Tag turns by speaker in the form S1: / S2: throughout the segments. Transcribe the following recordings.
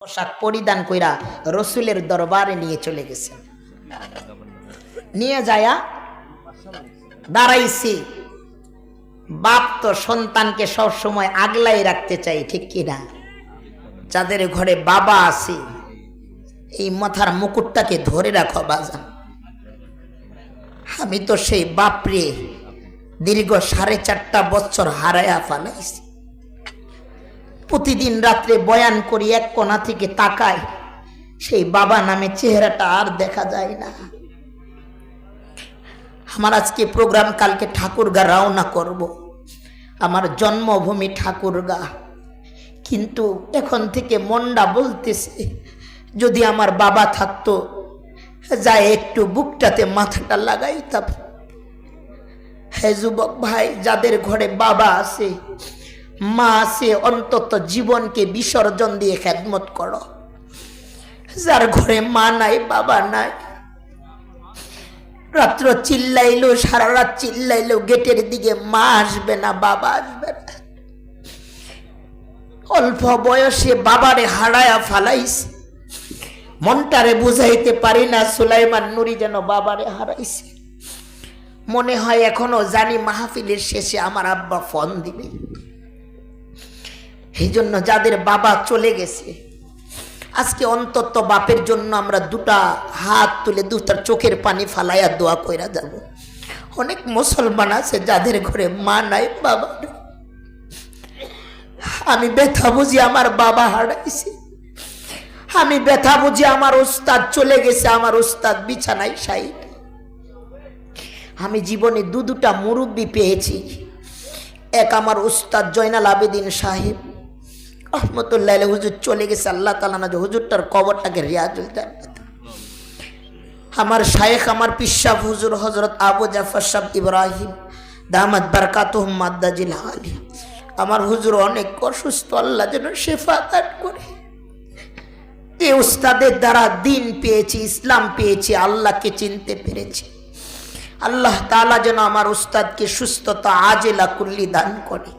S1: পোশাক পরিধান কইরা রসুলের দরবারে নিয়ে চলে গেছেন। নিয়ে যায়া দাঁড়াইছি। বাপ তো সন্তানকে সব সময় আগলাই রাখতে চাই, ঠিক কিনা? যাদের ঘরে বাবা আছে, এই মাথার মুকুটটাকে ধরে রাখো বাজান। আমি তো সেই বাপরে দীর্ঘ সাড়ে চারটা বছর হারায়া ফালাইছি। প্রতিদিন রাত্রে বয়ান করি, এক কোণা থেকে তাকায় সেই বাবা নামে চেহারাটা আর দেখা যায় না। আমার আজকে প্রোগ্রাম কালকে ঠাকুরগা রওনা করব। আমার জন্মভূমি ঠাকুরগা। কিন্তু এখন থেকে মনটা বলতেছে, যদি আমার বাবা থাকতো, যায় একটু বুকটাতে মাথাটা লাগাইতাম। হ্যাঁ যুবক ভাই, যাদের ঘরে বাবা আছে মা আছে অন্তত জীবনকে বিসর্জন দিয়ে খেদমত করো। যার ঘরে মা নাই, বাবা নাই। রাত্র চিল্লাইলো, সারা রাত চিল্লাইলো, গেটের দিকে মা আসবে না, বাবা আসবে না। অল্প বয়সে বাবারে হারায়া ফালাইছে মনটারে বুঝাইতে পারি না, সুলাইমান নুরি যেন বাবারে হারাইছে। মনে হয় এখনও জানি মাহফিলের শেষে আমার আব্বা ফোন দিবে। এই জন্য যাদের বাবা চলে গেছে, আজকে অন্তত বাপের জন্য আমরা দুটা হাত তুলে দুটার চোখের পানি ফালাইয়া দোয়া কইরা যাব। অনেক মুসলমান আছে যাদের ঘরে মা নাই, বাবা আমি ব্যথা বুঝি আমার বাবা হারাইছে। আমি ব্যথা বুঝি আমার ওস্তাদ চলে গেছে, আমার ওস্তাদ বিছানায় সাইড আমি জীবনে দু দুটা মুরব্বী পেয়েছি। এক আমার উস্তাদ জয়নাল আবেদিন সাহেব রহমতুল্লাহ হুজুর চলে গেছে, আল্লাহ তালা না যে হুজুরটার কবরটাকে রিয়াজুল জান্নাত আমার শায়েখ, আমার পিসাব হুজুর হজরত আবু জাফর সাহ ইব্রাহিম দামাদ বারকাত মাদ্দাজিল আলী আমার হুজুর অনেক অসুস্থ, আল্লাহ যেন শেফা দান করে। এ উস্তাদের দ্বারা দিন পেয়েছি, ইসলাম পেয়েছি, আল্লাহকে চিনতে পেরেছি। আল্লাহ তালা যেন আমার উস্তাদকে সুস্থতা, আজেলা কুল্লি দান করে।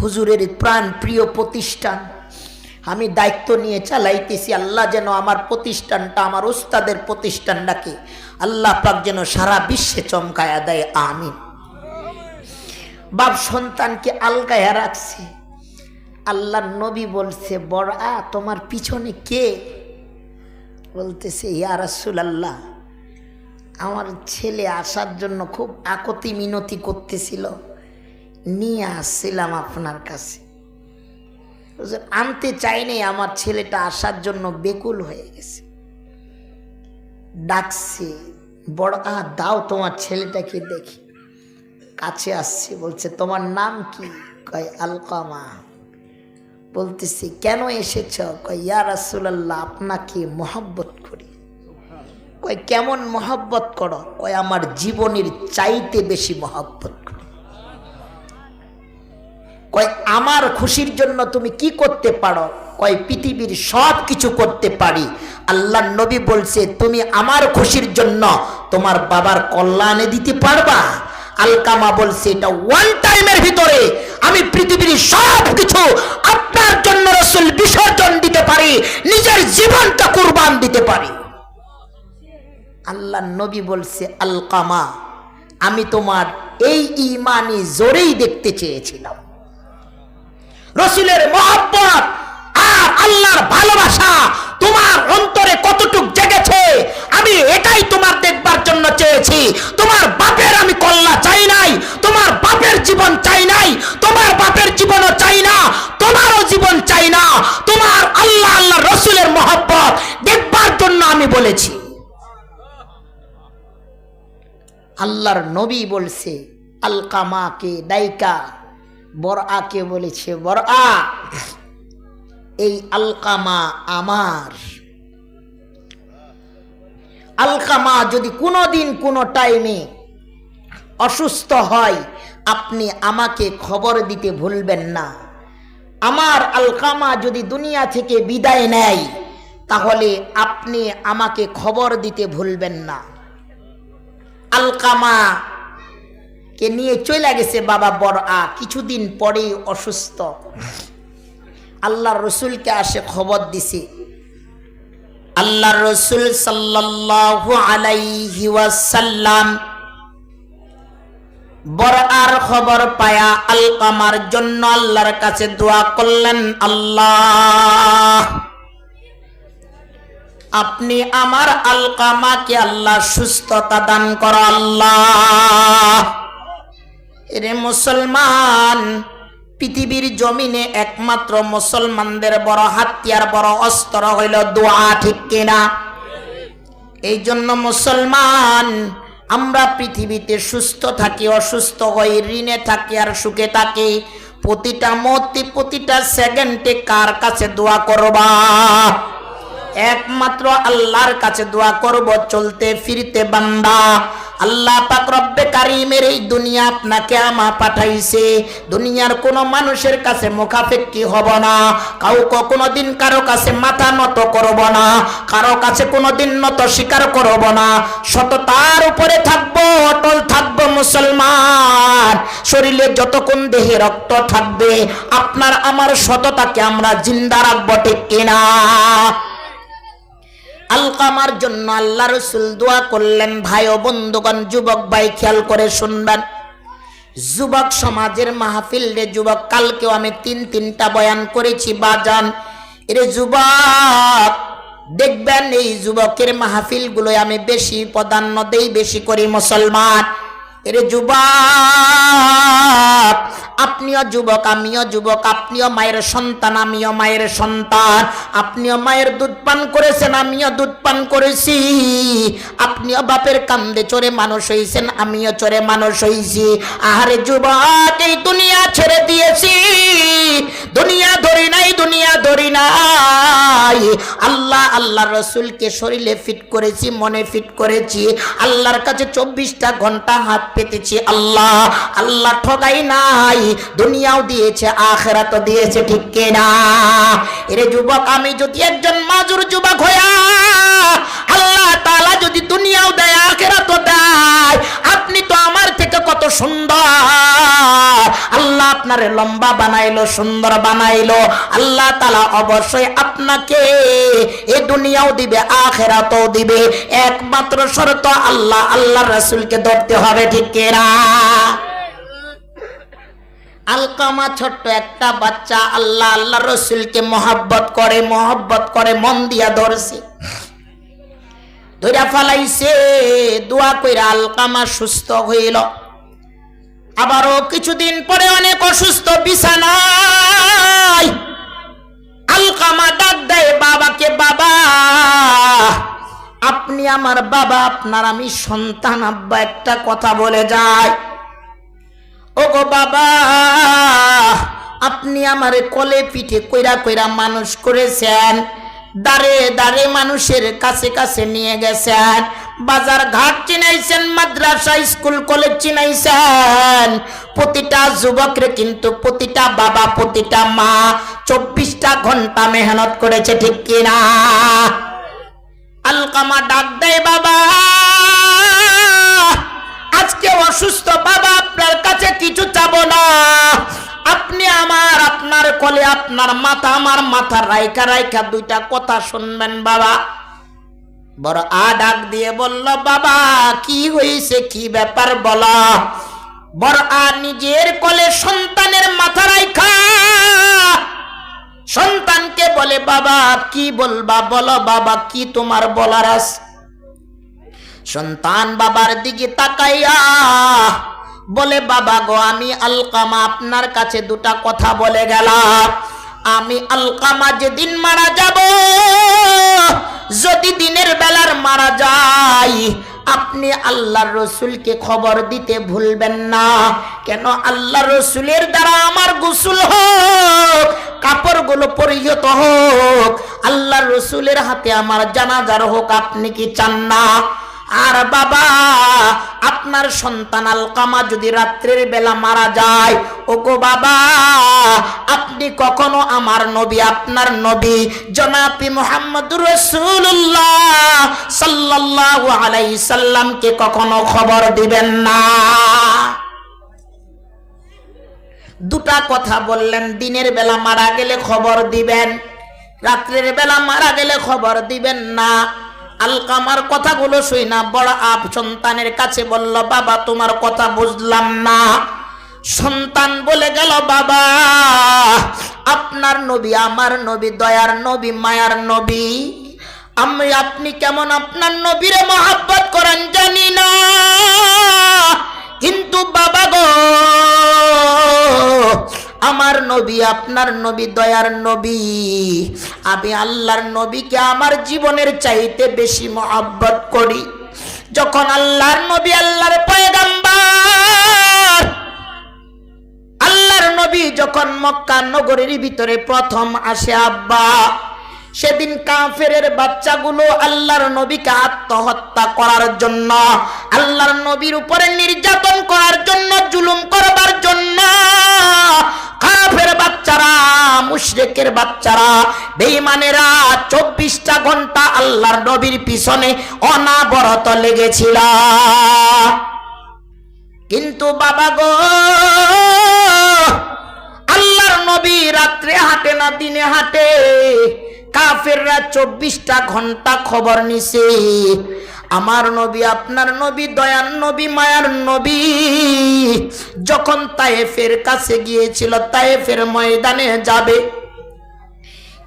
S1: হুজুরের প্রাণ প্রিয় প্রতিষ্ঠান। আমি দায়িত্ব নিয়ে চালাইতেছি, আল্লাহ যেন আমার প্রতিষ্ঠানটা, আমার উস্তাদের প্রতিষ্ঠানটাকে আল্লাহ পাক যেন সারা বিশ্বে চমকায়া দেয় আমি বাপ সন্তানকে আলগায়া রাখছে। আল্লাহ নবী বলছে, বড়া, তোমার পিছনে কে? বলতেছে, ইয়া রাসুল আল্লাহ আমার ছেলে আসার জন্য খুব আকতি মিনতি করতেছিল। নিয়ে আসছিলাম আপনার কাছে। আনতে চাইনি আমার ছেলেটা আসার জন্য বেকুল হয়ে গেছে। ডাকছে, বড় আ দাও তোমার ছেলেটাকে দেখি। কাছে আসছে, বলছে, তোমার নাম কি? কয়, আলকামা। বলতেছি, কেন এসেছ? কয়, ইয়া রাসুলাল্লাহ, আপনাকে মহব্বত করি। কয়, কেমন মহব্বত করো? কয়, আমার জীবনের চাইতে বেশি মহব্বত। কয়, আমার খুশির জন্য তুমি কি করতে পারো? কয়, পৃথিবীর সব কিছু করতে পারি। আল্লাহ নবী বলছে, তুমি আমার খুশির জন্য তোমার বাবার কল্যাণে দিতে পারবা? আলকামা বলছে, এটা ওয়ান টাইমের ভিতরে আমি পৃথিবীর সব কিছু আপনার জন্য রসুল বিসর্জন দিতে পারি, নিজের জীবনটা কুরবান দিতে পারি। আল্লাহ নবী বলছে, আলকামা, আমি তোমার এই ইমানি জোরেই দেখতে চেয়েছিলাম। রসুলের মহব্বত আর আল্লাহর ভালোবাসা তোমার অন্তরে কতটুক জেগেছে, আমি এটাই তোমার দেখবার জন্য চেয়েছি। তোমার বাপের আমি কল্লা চাই নাই, তোমার বাপের জীবন চাই নাই, তোমার বাপের জীবনও চাই না, তোমারও জীবন চাই না, তোমার আল্লাহ আল্লাহ রসুলের মহব্বত দেখবার জন্য আমি বলেছি। আল্লাহর নবী বলছে আলকামাকে দাইকা বরআকে বলেছে? বরআ এই আলকামা আমার। আলকামা যদি কোনো দিন কোনো টাইমে অসুস্থ হয়, আপনি আমাকে খবর দিতে ভুলবেন না। আমার আলকামা যদি দুনিয়া থেকে বিদায় নেয়, তাহলে আপনি আমাকে খবর দিতে ভুলবেন না। আলকামা কে নিয়ে চলে গেছে বাবা বড় আ, কিছুদিন পরেই অসুস্থ। আল্লাহ রসুলকে আসে খবর দিছে। আল্লাহ রসুল সাল্লাল্লাহু আলাইহি ওয়াসাল্লাম বড় আর খবর পায়া আলকামার জন্য আল্লাহর কাছে দোয়া করলেন, আল্লাহ, আপনি আমার আলকামাকে আল্লাহ সুস্থতা দান কর, আল্লাহ। রে মুসলমান, পৃথিবীর জমিনে একমাত্র মুসলমানদের বড় হাতিয়ার, বড় অস্ত্র হইল দোয়া, ঠিক কিনা? এই জন্য মুসলমান, আমরা পৃথিবীতে সুস্থ থাকি, অসুস্থ হই, ঋণে থাকি আর সুখে থাকি, প্রতিটা মতি প্রতিটা সেকেন্ডে কার কাছে দোয়া করবা? একমাত্র আল্লাহর কাছে দোয়া করব, চলতে ফিরতে বান্দা। আল্লাহ পাক রব্বে কারিমের এই দুনিয়া আপনাকে আমা পাঠাইছে। দুনিয়ার কোনো মানুষের কাছে মুখাফেক্কি হব না। কাউ কোনো দিন কারও কাছে মাথা নত করব না। কারও কাছে কোনো দিন নত স্বীকার করব না। সততার উপরে থাকব, অটল থাকব মুসলমান। শরীরে যতক্ষণ দেহে রক্ত থাকবে, আপনার আমার সততাকে আমরা জিন্দা রাখব ঠিক কিনা? আলকামার জন্য আল্লাহ রসুল দোয়া করলেন, ভাই ও বন্ধুগণ, যুবক ভাই, খেয়াল করে শুনবেন। যুবক সমাজের মাহফিল রে যুবক, কালকেও আমি তিন তিনটা বয়ান করেছি, বাজান। এরে যুবক, দেখবেন এই যুবকের মাহফিল গুলোয় আমি বেশি প্রাধান্য দেই, বেশি করি মুসলমান। এরে যুবক আপনিও যুবক, আমিও যুবক, আপনিও মায়ের সন্তান, আমিও মায়ের সন্তান। আপনিও মায়ের দুধ পান করেছেন, আমিও দুধ পান করেছি। আপনিও বাপের কান্দে চড়ে মানুষ হয়েছেন আমিও চড়ে মানুষ হয়েছি আহারে যুবক, এই দুনিয়া ছেড়ে দিয়েছি। দুনিয়া ধরি নাই, দুনিয়া ধরি নাই। আল্লাহ আল্লাহ রসুলকে শরীরে ফিট করেছি, মনে ফিট করেছি। আল্লাহর কাছে চব্বিশটা ঘণ্টা হাত পেতেছি, আল্লাহ আল্লাহ ঠকাই নাই। দুনিয়াও দিয়েছে, আখেরাতও দিয়েছে, ঠিক কিনা? এরে যুবক, আমি যদি একজন মাজুর যুবক হইয়া আল্লাহ তাআলা যদি দুনিয়াও দেয়, আখেরাতও দেয়, আপনি তো আমার থেকে কত সুন্দর। আল্লাহ আপনারে লম্বা বানাইলো, সুন্দর বানাইলো। আল্লাহ তালা অবশ্যই আপনাকে এ দুনিয়াও দিবে, আখেরাতও দিবে। একমাত্র শর্ত আল্লাহ আল্লাহ রাসূলকে ধরতে হবে, ঠিক কিনা? আলকামা ছোট্ট একটা বাচ্চা আল্লাহ আল্লাহ রসুলকে মহাব্বত করে মহাব্বত করে, মন দিয়া ধরছে। ধইরা ফালাইছে, দোয়া কইরা আলকামা সুস্থ হইল। আবারও কিছুদিন পরে অনেক অসুস্থ, বিছানায়। আলকামা ডাক দেয়, বাবাকে বাবা, আপনি আমার বাবা, আপনার আমি সন্তান, আব্বা, একটা কথা বলে যায় ওগো বাবা, আপনি আমার কলে পিঠে কইরা কইরা মানুষ করেছেন, দাঁড়ে দাঁড়ে মানুষের কাছে কাছে নিয়ে গেছেন, বাজার ঘাট চিনাইছেন, মাদ্রাসা, স্কুল, কলেজ চিনাইছেন, প্রতিটা যুবকরে কিন্তু প্রতিটা বাবা, প্রতিটা মা চব্বিশটা ঘণ্টা মেহনত করেছে, ঠিক কিনা? আলকামা ডাক দেয় বাবা। আজকে অসুস্থ বাবা আপনার কাছে কিছু চাবো না। আপনি আমার, আপনার কোলে, আপনার মাথা, আমার মাথা রাইকা রাইকা দুইটা কথা শুনবেন বাবা। বড় আ ডাক দিয়ে বলল, বাবা, কি হয়েছে কি ব্যাপার বলা? বড় আ নিজের কলে সন্তানের মাথা রাইখা। সন্তানকে বলে, বাবা, কি বলবা বলো, বাবা, কি তোমার বলার আছে? সন্তান বাবার দিকে তাকাইয়া বলে, বাবা গো, আমি আলকামা আপনার কাছে দুটা কথা বলে গেলাম। আমি আলকামা যেদিন মারা যাব, যদি দিনের বেলার মারা যাই, আপনি আল্লাহ রসুলকে খবর দিতে ভুলবেন না। কেন? আল্লাহ রসুলের দ্বারা আমার গোসল হোক, কাপড়গুলো পরিহিত হোক আল্লাহ রসুলের হাতে আমার জানাজার হোক, আপনি কি চান না? আর বাবা, আপনার সন্তান আলকামা যদি রাত্রের বেলা মারা যায়, ওগো বাবা, আপনি কখনো আমার নবী, আপনার নবী জনাবি মোহাম্মদ রসুল্লাহ সাল্লাল্লাহু আলাইহি সাল্লামকে কখনো খবর দিবেন না। দুটা কথা বললেন, দিনের বেলা মারা গেলে খবর দিবেন, রাত্রের বেলা মারা গেলে খবর দিবেন না। আলকামার কথাগুলো শুই না। বড় আপ সন্তানের কাছে বলল, বাবা, তোমার কথা বুঝলাম না। সন্তান বলে গেল, বাবা, আপনার নবী আমার নবী, দয়ার নবী, মায়ার নবী। আমি, আপনি কেমন আপনার নবীরে মহাব্বত করেন জানি না। কিন্তু বাবা গো আমার নবী, আপনার নবী, দয়ার নবী। আমি আল্লাহর নবীকে আমার জীবনের চাইতে বেশি মহাব্বত করি। যখন আল্লাহর নবী, আল্লাহর পয়গাম্বার। আল্লাহর নবী যখন মক্কা নগরীর ভিতরে প্রথম আসে, আব্বা, সেদিন কাফেরের বাচ্চাগুলো আল্লাহর নবীকে আত্মহত্যা করার জন্য, আল্লাহর নবীর উপরে নির্যাতন করার জন্য, জুলুম করবার জন্য মুশরিকের বাচ্চারা, বেঈমানেরা চব্বিশটা ঘণ্টা আল্লাহর নবীর পিছনে অনাবরত লেগেছিল। কিন্তু বাবা গো, আল্লাহর নবী রাত্রে হাঁটে না, দিনে হাঁটে। কাফেররা চব্বিশটা ঘণ্টা খবর নিছে। আমার নবী, আপনার নবী, দয়ার নবী, মায়ার নবী। যখন তায়েফের কাছে গিয়েছিল, তায়েফের ময়দানে যাবে।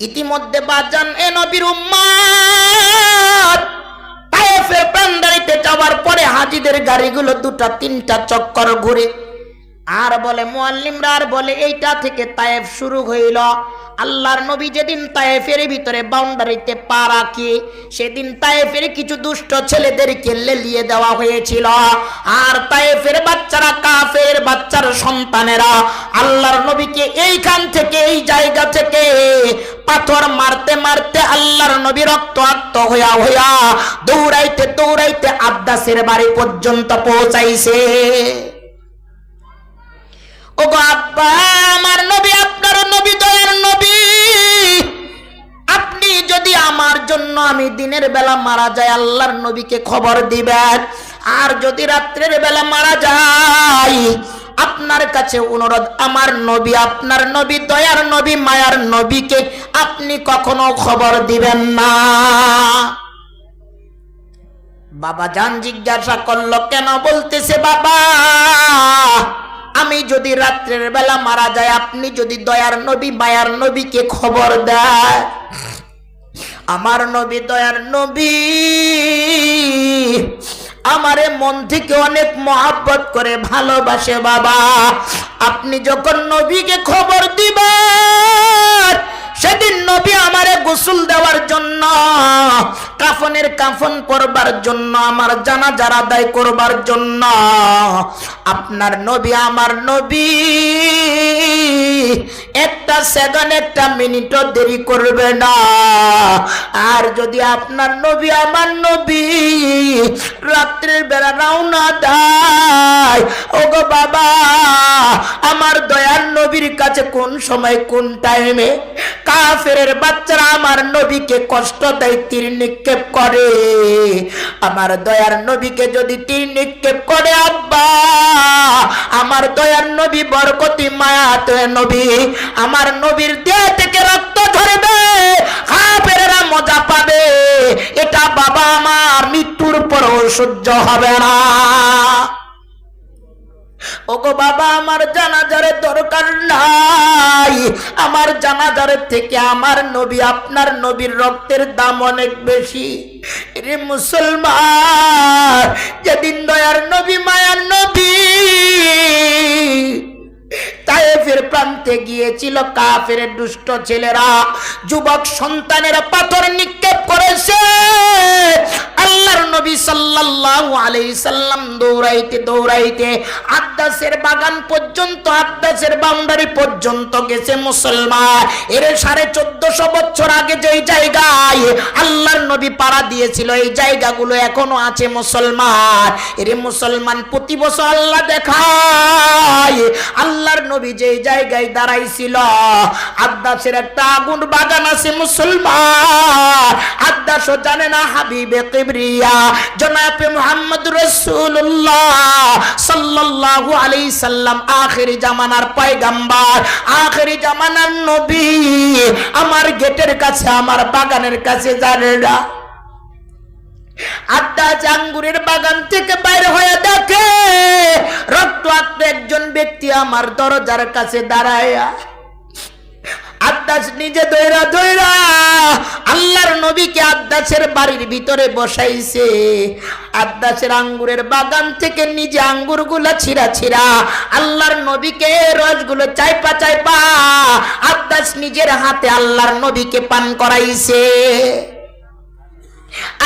S1: ইতিমধ্যে বাজান, এ নবীর উম্মার তায়েফের প্রান্দারিতে যাওয়ার পরে হাজিদের গাড়িগুলো দুটা, তিনটা চক্কর ঘুরে আর বলে মোয়াল্লিমরা, আর বলে এইটা থেকে তায়েফ শুরু হইল। আল্লাহর নবী যেদিন তায়েফের ভিতরে বাউন্ডারিতে পা রাখি, সেদিন তায়েফের কিছু দুষ্ট ছেলেদেরকে লেলিয়ে দেওয়া হয়েছিল। আর তায়েফের বাচ্চারা কাফের বাচ্চার সন্তানেরা, আল্লাহর নবীকে এইখান থেকে, এই জায়গা থেকে পাথর মারতে মারতে আল্লাহর নবী রক্ত আত্ম হইয়া হইয়া দৌড়াইতে দৌড়াইতে আব্দাসের বাড়ি পর্যন্ত পৌঁছাইছে। ও গো আব্বা, আমার নবী, আপনার নবী, দয়ার নবী। আপনি যদি আমার জন্য আমি দিনের বেলা মারা যায় আল্লাহর নবীকে খবর দিবেন। আর যদি রাত্রের বেলা মারা যায় আপনার কাছে অনুরোধ, আমার নবী, আপনার নবী, দয়ার নবী, মায়ার নবীকে আপনি কখনো খবর দিবেন না। বাবা জান জিজ্ঞাসা করল, কেন বলতেছে বাবা? আমি যদি রাত্রের বেলা মারা যায়, আপনি যদি দয়ার নবী, মায়ার নবীকে খবর দেয় আমার নবী, দয়ার নবী, আমারে মন থেকে অনেক মহাব্বত করে ভালোবাসে বাবা। আপনি যখন নবীকে খবর দিবেন সেদিন নবী আমারে গোসল দেওয়ার জন্য, কাফনের কাফন করবার জন্য, আমার জানা জানাজার আদায় করবার জন্য, আপনার নবী আমার নবী, একটা সেকেন্ড, একটা মিনিটও দেরি করবে না। আর যদি আপনার নবী আমার নবী, রাত্রের বেলা রওনা দেয়, ওগো বাবা, আমার দয়ার নবীর কাছে কোন সময়, কোন টাইমে কাফেরের বাচ্চারা আমার নবীকে কষ্ট দেয়, তীর নিক্ষেপ করে। আমার দয়ার নবীকে যদি তীর নিক্ষেপ করে, আব্বা, আমার দয়ার নবী বরকতি মায়াত নবী, আমার নবীর দেহ থেকে রক্ত ঝরবে, কাফেরেরা মজা পাবে। এটা বাবা আমার মৃত্যুর পরও সহ্য হবে না। ওগো বাবা, আমার জানাজারের দরকার নাই। আমার জানাজারের থেকে আমার নবী, আপনার নবীর রক্তের দাম অনেক বেশি। রে মুসলমান, যেদিন দয়ার নবী, মায়ার নবী, তায়েফের প্রান্তে গিয়েছিল কাফের দুষ্ট ছেলেরা। যুবক সন্তানেরা পাথর নিক্ষেপ করেছে। আল্লাহর নবী সাল্লাল্লাহু আলাইহি সাল্লাম দৌড়াইতে দৌড়াইতে আদ্দাসের বাগান পর্যন্ত, আদ্দাসের বাউন্ডারি পর্যন্ত গেছে মুসলমান। এর সাড়ে চোদ্দশো বছর আগে যেই জায়গায় আল্লাহর নবী পাড়া দিয়েছিল, এই জায়গাগুলো এখনও আছে মুসলমান। এর মুসলমান, প্রতি বছর আল্লাহ দেখায়, আল্লাহর নবী যে জায়গায় দাঁড়াইছিল, আদ্দাসের একটা আগুন বাগান আছে মুসলমান। আদ্দাসও জানে না হাবিবে কিবরিয়া জনাবে মোহাম্মদ রসুল্লাহ সাল্লাল্লাহু আলাইহি সাল্লাম, আখেরি জামানার পয়গাম্বার, আখেরি জামানার নবী, আমার গেটের কাছে, আমার বাগানের কাছে জানেরা আত্মাজ আঙ্গুরের বাগান থেকে বাইর হয়ে দেখে রক্তাক্ত একজন ব্যক্তি আমার দরজার কাছে দাঁড়ায়া আদাস নিজে দৈরা দৈরা আল্লাহর নবীকে আদাসের বাড়ির ভিতরে বসাইছে। আদাসের আঙ্গুরের বাগান থেকে নিজে আঙ্গুরগুলো ছিঁড়া ছিঁড়া। আল্লাহর নবীকে রসগুলো চাইপা চাইপা। আদাস নিজের হাতে আল্লাহর নবীকে পান করাইছে।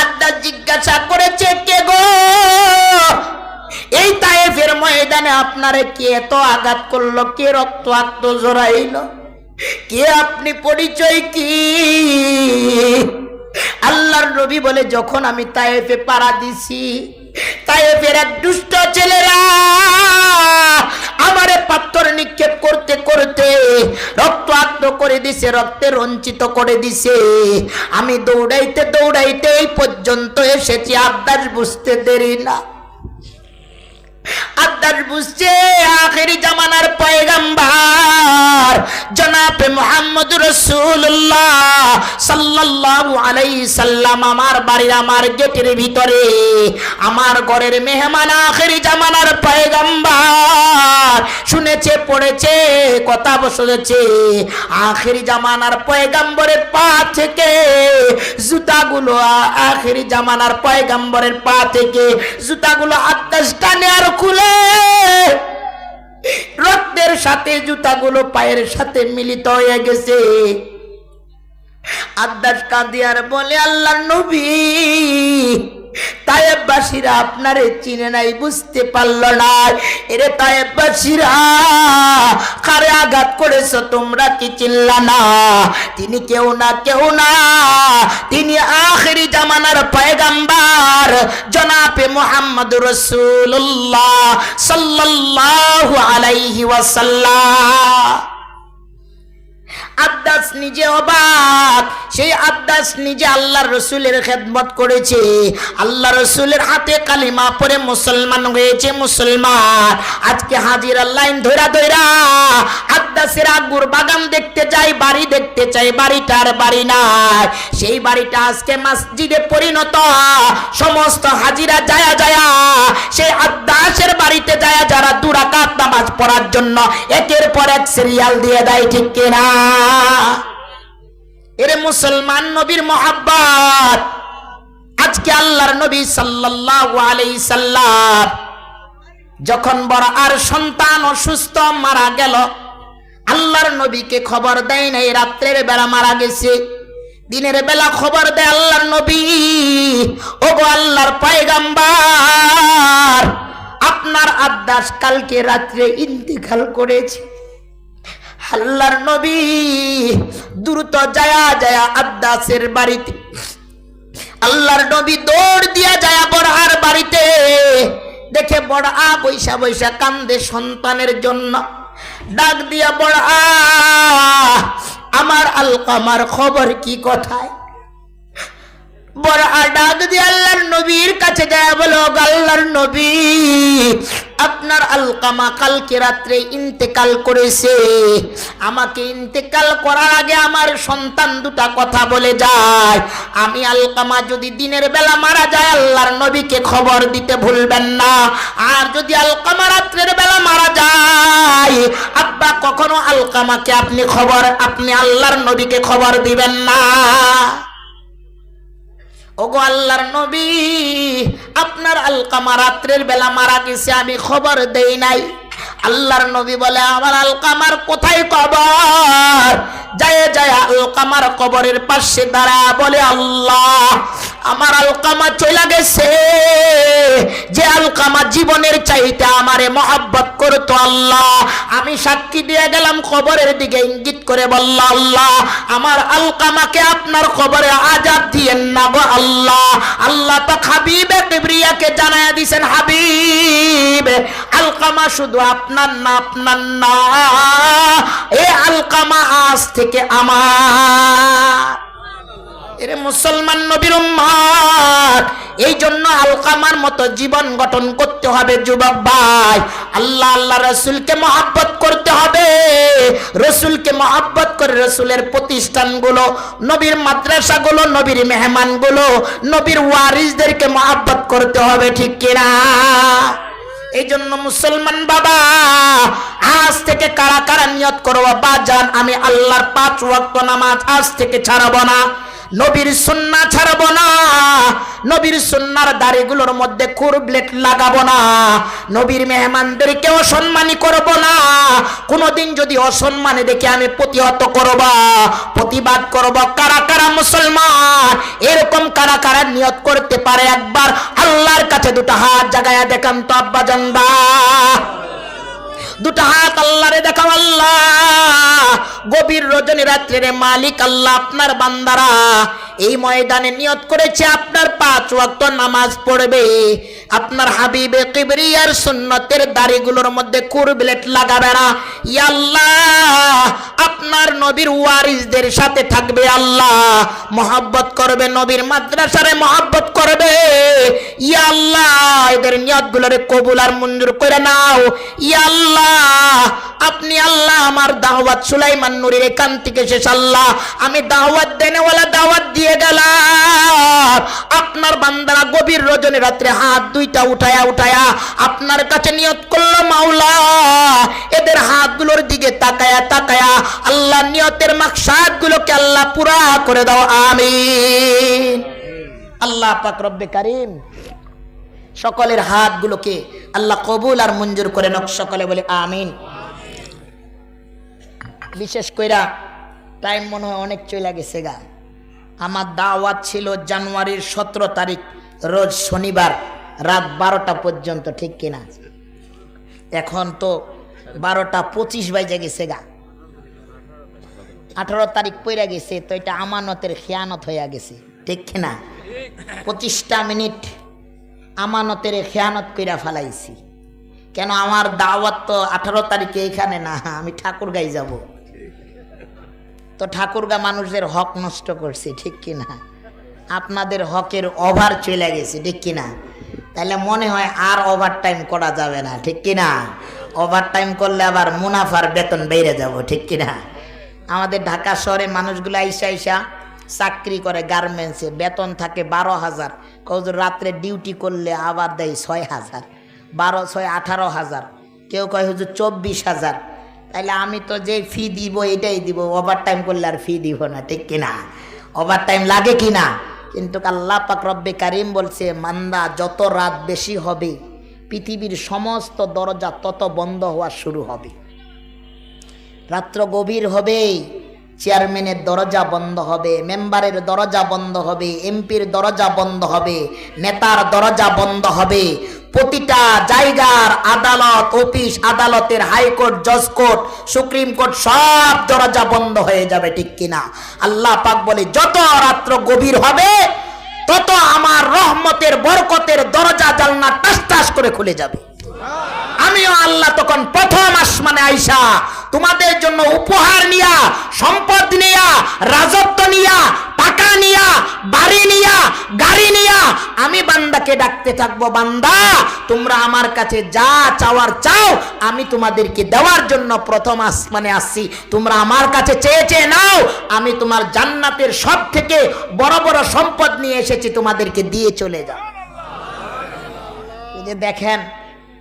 S1: আড্ডা জিজ্ঞাসা করেছে, কে গো? এই তায়েফের ময়দানে আপনারে কে এত আঘাত করল? কে রক্ত আত্ম জড়াইল কে আপনি পরিচয় কি? আল্লাহর নবী বলে, যখন আমি তায়েফে পাড়া দিছি, তায়েফের এক দুষ্ট ছেলেরা আমারে পাথর নিক্ষেপ করতে করতে রক্ত আত্ম করে দিছে, রক্তে রঞ্চিত করে দিছে। আমি দৌড়াইতে দৌড়াইতে এই পর্যন্ত এসেছি আবদাস বুঝতে দেরি না। আদার বুঝছে জামানার পয়গাম্বার। মোহাম্মদ রসুল্লাহ সাল্লাম আমার বাড়ির আমার গেটের ভিতরে, আমার ঘরের মেহমান জামানার পয়গাম্বার। শুনেছে, পড়েছে, কথা বসেছে। আখেরি জামানার পয়গাম্বরের পা থেকে জুতাগুলো আখেরি জামানার পয়গাম্বরের পা থেকে জুতাগুলো আত্মাস টানে আর খুলে রক্তের সাথে জুতাগুলো পায়ের সাথে মিলিত হয়ে গেছে। আদাস কাঁদিয়ার বলে আল্লাহ নবী তায়েববাসীরা আপনারে চিনে নাই, বুঝতে পারল না এরে তায়েববাসীরা কারে আঘাত করেছ তোমরা কি চিনলা না? তিনি কেউ না কেউ না। তিনি আখেরি জামানার পয়গাম্বার, জনাবে মোহাম্মদ রসুল্লাহ সাল্লাল্লাহু আলাইহি ওয়াসাল্লাম। আব্দাস নিজে অবাক। সেই আব্দাস নিজে আল্লাহ রসুলের খেদমত করেছে। আল্লাহ রসুলের হাতে কালিমা পরে মুসলমান হয়েছে মুসলমান। আজকে হাজির লাইন ধৈরা ধৈরা আব্দাসের আগুর বাগান দেখতে যাই বাড়ি দেখতে চাই, বাড়িটার বাড়ি নাই। সেই বাড়িটা আজকে মসজিদে পরিণত। সমস্ত হাজিরা যায়া যায়া সেই আব্দাসের বাড়িতে যায়া যারা দুরাকাত নামাজ পড়ার জন্য একের পর এক সিরিয়াল দিয়ে দেয়, ঠিক কিনা? এরে মুসলমান নবীর মোহাব্বত। আজকে আল্লাহর নবী সাল্লাল্লাহু আলাইহি সাল্লাম যখন বড় আর সন্তান অসুস্থ মারা গেল, আল্লাহর নবীকে খবর দেয় নাই, রাত্রের বেলা মারা গেছে। দিনের বেলা খবর দেয় আল্লাহর নবী ও গো আল্লাহর পায়গাম্বার, আপনার আদাস কালকে রাত্রে ইন্তেকাল করেছে। আল্লাহর নবী দ্রুত যায়া যায়া আব্দাসের বাড়িতে আল্লাহর নবী দৌড় দিয়া যায়া বড়ার বাড়িতে দেখে বড় আ বৈশা বৈশা কান্দে সন্তানের জন্য। ডাক দিয়া বড় আমার আলকামার খবর কি কথায়? বড় আ ডাক দিয়ে আল্লাহর নবীর কাছে যায় বলো "গো আল্লাহর নবী আপনার আলকামা কালকে রাত্রে ইন্তেকাল করেছে। আমাকে ইন্তেকাল করার আগে আমার সন্তান দুটা কথা বলে যায়। আমি আলকামা যদি দিনের বেলা মারা যায়, আল্লাহর নবীকে খবর দিতে ভুলবেন না। আর যদি আলকামা রাত্রের বেলা মারা যায়, আব্বা, কখনো আলকামাকে আপনি খবর, আপনি আল্লাহর নবীকে খবর দিবেন না। ওগো আল্লাহর নবী, আপনার আলকামা রাত্রের বেলা মারা গেছে, আমি খবর দেই নাই। আল্লাহর নবী বলে, আমার আলকামার কোথায় কবর যায় আলকামার কবরের পাশে দাঁড়া বলে আল্লাহ, আমার আলকামা চলে গেছে। যে আলকামা জীবনের চাইতে আমারে মহাব্বত করতো আল্লাহ, আমি সাক্ষী দিয়ে গেলাম কবরের দিকে, ইঙ্গিত করে বলল, আল্লাহ, আমার আলকামাকে আপনার কবরে আজাদ দিয়েন না গো আল্লাহ। আল্লাহ তো হাবিবে কিবরিয়াকে জানায় দিছেন, হাবিব, আলকামা শুধু আপনার না আপনার না। এ আলকামা আজ থেকে আমার এরে মুসলমান নবীর উম্মত এই জন্য আলকামার মতো জীবন গঠন করতে হবে যুবক ভাই। আল্লাহ আল্লাহ রসুলকে মহাব্বত করতে হবে। রসুলকে মহাব্বত করে রসুলের প্রতিষ্ঠানগুলো, নবীর মাদ্রাসাগুলো, নবীর মেহমানগুলো, নবীর ওয়ারিসদেরকে মহাব্বত করতে হবে, ঠিক কিনা? এই জন্য মুসলমান বাবা, আজ থেকে কারা কারা নিয়ত করো? বা যান আমি আল্লাহর পাঁচ ওয়াক্ত নামাজ আজ থেকে ছাড়াবো না। নবীর সুন্না ছাড়বো না। নবীর সুন্নার দাড়িগুলোর মধ্যে খুর ব্লেড লাগাবো না। নবীর মেহমানদেরকে অসম্মানী করব না। কোনোদিন যদি অসম্মানে দেখে আমি প্রতিহত করব, প্রতিবাদ করব, কারা কারা মুসলমান, এরকম কারা কারা নিয়ত করতে পারে একবার, আল্লাহর কাছে দুটো হাত জাগায়া দেখান তো আব্বা জানবা দুটো হাত আল্লাহরে দেখাও আল্লাহ। গভীর রজনী রাত্রে মালিক আল্লাহ আপনার বান্দারা এই ময়দানে নিয়ত করেছে, আপনার পাঁচ ওয়াক্ত নামাজ পড়বে। আপনার হাবিবে কিবরিয়ার সুন্নতের দাড়িগুলোর মধ্যে কুরবিলেট লাগাবে না। ইয়া আল্লাহ আপনার নবীর ওয়ারিসদের সাথে থাকবে আল্লাহ। মহাব্বত করবে নবীর মাদ্রাসারে, মহাব্বত করবে। ইয়া আল্লাহ এদের নিয়তগুলোরে কবুল আর মঞ্জুর করে নাও। ইয়া আল্লাহ আপনি আল্লাহ আমার দাওয়াত সুলাইমান নুরের এখান থেকে শেষ আল্লাহ। আমি দাওয়াত দেনেওয়ালা দাওয়াত দিয়ে গেলাম আপনার বান্দারা গভীর রাত্রে হাত দুইটা উঠায়া উঠায়া আপনার কাছে নিয়ত মাওলা। এদের হাতগুলোর দিকে তাকায়া তাকায়া আল্লাহ নিয়তের মাকসাদ গুলোকে আল্লাহ পুরা করে দাও, আমিন। আল্লাহ কারিম সকলের হাতগুলোকে আল্লাহ কবুল আর মঞ্জুর করে সকলে বলে, আমিন। বিশেষ কইরা টাইম মনে হয় অনেক চলে গেছে গা। আমার দাওয়াত ছিল জানুয়ারির সতেরো তারিখ, রোজ শনিবার, রাত বারোটা পর্যন্ত, ঠিক কিনা? এখন তো বারোটা পঁচিশ বাইজে গেছে গা। আঠারো তারিখ পইরা গেছে, তো এটা আমানতের খেয়ানত হইয়া গেছে, ঠিক কিনা? পঁচিশটা মিনিট আমানতের খেয়ানত কইরা ফেলাইছি। কেন আমার দাওয়াত তো আঠারো তারিখে এখানে না, আমি ঠাকুরগাঁই যাব। তো ঠাকুরগা মানুষদের হক নষ্ট করছি, ঠিক কিনা আপনাদের হকের ওভার চলে গেছে, ঠিক কিনা তাহলে মনে হয় আর ওভার টাইম করা যাবে না, ঠিক কিনা ওভার টাইম করলে আবার মুনাফার বেতন বেড়ে যাব, ঠিক কিনা আমাদের ঢাকা শহরে মানুষগুলো আইসা আইসা চাকরি করে গার্মেন্টসে, বেতন থাকে বারো হাজার। কৌজোর রাত্রে ডিউটি করলে আবার দেয় ছয় হাজার, বারো, ছয়, আঠারো হাজার। কেউ কয় হুজুর চব্বিশ হাজার। তাইলে আমি তো যে ফি দিব, এটাই দিব। ওভার টাইম করলে আর ফি দিব না, ঠিক কিনা? ওভার টাইম লাগে কিনা? কিন্তু আল্লাহ পাক রব্বে কারিম বলছে, মান্দা, যত রাত বেশি হবে, পৃথিবীর সমস্ত দরজা তত বন্ধ হওয়া শুরু হবে। রাত্র গভীর হবে চেয়ারম্যানের দরজা বন্ধ হবে, মেম্বারের দরজা বন্ধ হবে, এমপির দরজা বন্ধ হবে, নেতার দরজা বন্ধ হবে। প্রতিটা জায়গার আদালত, অফিস, আদালতের হাইকোর্ট, জজ কোর্ট, সুপ্রিম কোর্ট সব দরজা বন্ধ হয়ে যাবে, ঠিক কিনা? আল্লাহ পাক বলে, যত রাত্র গভীর হবে, তত আমার রহমতের, বরকতের দরজা জালনা টাস টাস করে খুলে যাবে। আমিও আল্লাহ তখন প্রথম আসমানে আইসা তোমাদের জন্য উপহার নিয়া, সম্পদ নিয়া, রাজত্ব নিয়া, টাকা নিয়া, বাড়ি নিয়া, গাড়ি নিয়া, আমি বান্দাকে ডাকতে থাকব, বান্দা, তোমরা আমার কাছে যা চাওয়ার চাও, আমি তোমাদেরকে দেওয়ার জন্য প্রথম আসমানে আসছি। তোমরা আমার কাছে চেয়ে চেয়ে নাও, আমি তোমার জান্নাতের সব থেকে বড় বড় সম্পদ নিয়ে এসেছি, তোমাদেরকে দিয়ে চলে যাও। যে দেখেন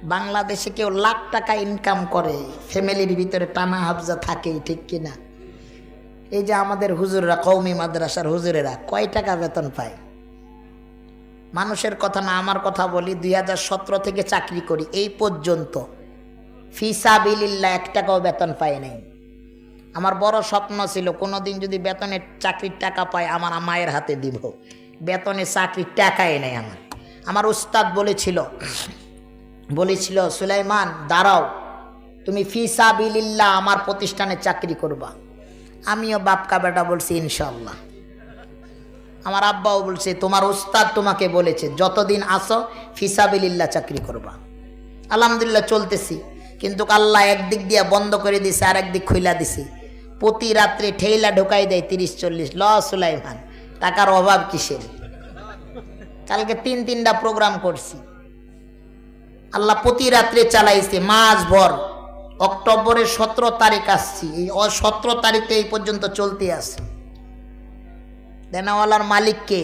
S1: বাংলাদেশে কেউ লাখ টাকা ইনকাম করে, ফ্যামিলির ভিতরে টানা হাফজা থাকেই, ঠিক কিনা? এই যে আমাদের হুজুররা কৌমি মাদ্রাসার হুজুরেরা, কয় টাকা বেতন পায়? মানুষের কথা না আমার কথা বলি, দুই হাজার সতেরো থেকে চাকরি করি, এই পর্যন্ত ফিসা ফিসাবিল্লা এক টাকাও বেতন পায় নাই। আমার বড় স্বপ্ন ছিল, কোনোদিন যদি বেতনের চাকরির টাকা পাই আমার মায়ের হাতে দিব। বেতনের চাকরির টাকাই নেই আমার। আমার উস্তাদ বলেছিল বলেছিল, সুলাইমান, দাঁড়াও। তুমি ফিসাবিল্লা আমার প্রতিষ্ঠানে চাকরি করবা। আমিও বাপকা বেটা বলছি ইনশাল্লাহ আমার আব্বাও বলছে, তোমার ওস্তাদ তোমাকে বলেছে, যতদিন আসো ফিসাবিল্লা চাকরি করবা। আলহামদুলিল্লাহ চলতেছি, কিন্তু আল্লাহ একদিক দিয়ে বন্ধ করে দিছে আর একদিক খুইলা দিছি। প্রতি রাত্রে ঠেইলা ঢোকাই দেয় তিরিশ চল্লিশ, ল সুলাইমান, টাকার অভাব কিসের? কালকে তিন তিনটা প্রোগ্রাম করছি। আল্লাহ প্রতি রাত্রে চালাইছে মাস ভর অক্টোবরের সতেরো তারিখ আসছি। এই সতেরো তারিখে এই পর্যন্ত চলতে আছে। দেনাওয়ালার মালিককে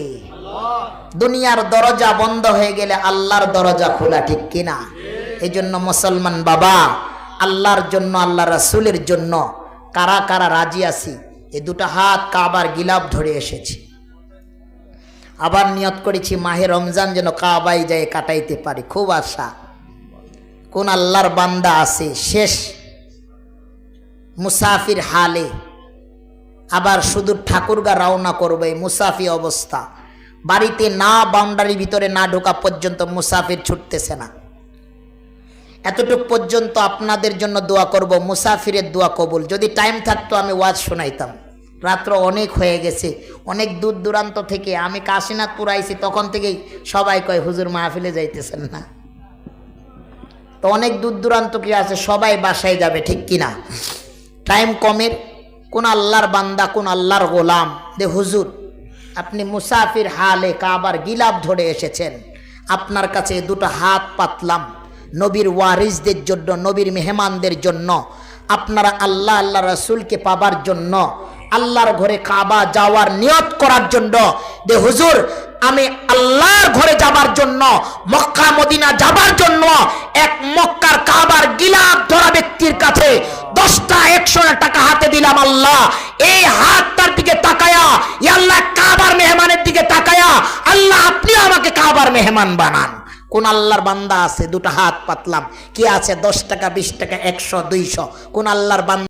S1: দুনিয়ার দরজা বন্ধ হয়ে গেলে আল্লাহর দরজা খোলা, ঠিক কিনা? এই জন্য মুসলমান বাবা, আল্লাহর জন্য, আল্লাহ রাসুলের জন্য কারা কারা রাজি আছি? এই দুটো হাত কাবার গিলাপ ধরে এসেছি। আবার নিয়ত করেছি, মাহে রমজান যেন কাবাই যায়, কাটাইতে পারি। খুব আশা। কোন আল্লাহর বান্দা আছে, শেষ মুসাফির হালে, আবার শুধু ঠাকুরগা রওনা করবে মুসাফি অবস্থা। বাড়িতে না, বাউন্ডারির ভিতরে না ঢোকা পর্যন্ত মুসাফির ছুটতেছে না। এতটুক পর্যন্ত আপনাদের জন্য দোয়া করব, মুসাফিরের দোয়া কবুল। যদি টাইম থাকতো, আমি ওয়াজ শোনাইতাম। রাত্র অনেক হয়ে গেছে, অনেক দূর দূরান্ত থেকে, আমি কাশীনাথপুর আইছি, তখন থেকেই সবাই কয়, হুজুর মাহফিলে যাইতেছেন না। তো অনেক দূর দূরান্ত কি আছে, সবাই বাসায় যাবে, ঠিক কিনা? টাইম কমের, কোন আল্লাহর বান্দা, কোন আল্লাহর গোলাম, দে হুজুর, আপনি মুসাফির হালে কাবার গিলাপ ধরে এসেছেন, আপনার কাছে দুটো হাত পাতলাম, নবীর ওয়ারিসদের জন্য, নবীর মেহমানদের জন্য, আপনারা আল্লাহ আল্লাহ রসুলকে পাবার জন্য আল্লাহর ঘরে কাবা যাওয়ার নিয়ত করার জন্য দে হুজুর, আমি আল্লাহর ঘরে যাবার জন্য, মক্কা, মদিনা যাবার জন্য এক মক্কার কাবার গিলাপ ধরা ব্যক্তির কাছে দশটা একশো টাকা হাতে দিলাম আল্লাহ। এই হাতটার দিকে তাকায়া আল্লাহ, কাবার মেহমানের দিকে তাকায়া, আল্লাহ, আপনি আমাকে কাবার মেহমান বানান। কোন আল্লাহর বান্দা আছে, দুটো হাত পাতলাম। কি আছে? দশ টাকা, বিশ টাকা, একশো, দুইশো। কোন আল্লাহর বান্দা